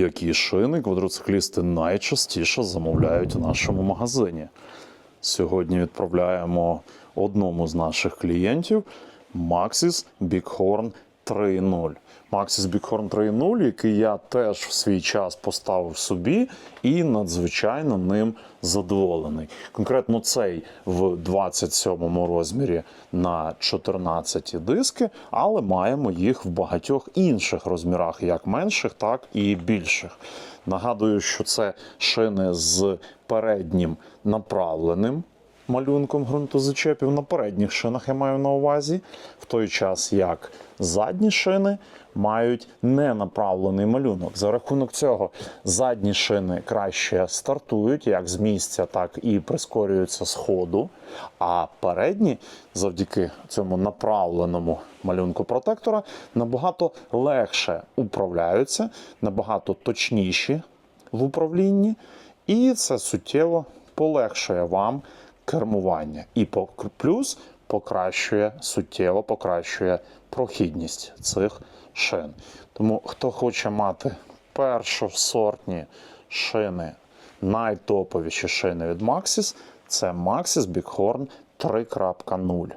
Які шини квадроциклісти найчастіше замовляють у нашому магазині? Сьогодні відправляємо одному з наших клієнтів Maxis Bighorn 3.0. Maxis Bighorn 3.0, який я теж в свій час поставив собі і надзвичайно ним задоволений. Конкретно цей в 27 розмірі на 14 диски, але маємо їх в багатьох інших розмірах, як менших, так і більших. Нагадую, що це шини з переднім направленим малюнком ґрунтозачепів на передніх шинах я маю на увазі, в той час як задні шини мають ненаправлений малюнок. За рахунок цього задні шини краще стартують як з місця, так і прискорюються з ходу. А передні, завдяки цьому направленому малюнку протектора, набагато легше управляються, набагато точніші в управлінні, і це суттєво полегшує вам кермування. І плюс покращує, суттєво покращує прохідність цих шин. Тому хто хоче мати першосортні шини, найтоповіші шини від Maxis, це Maxis Bighorn 3.0.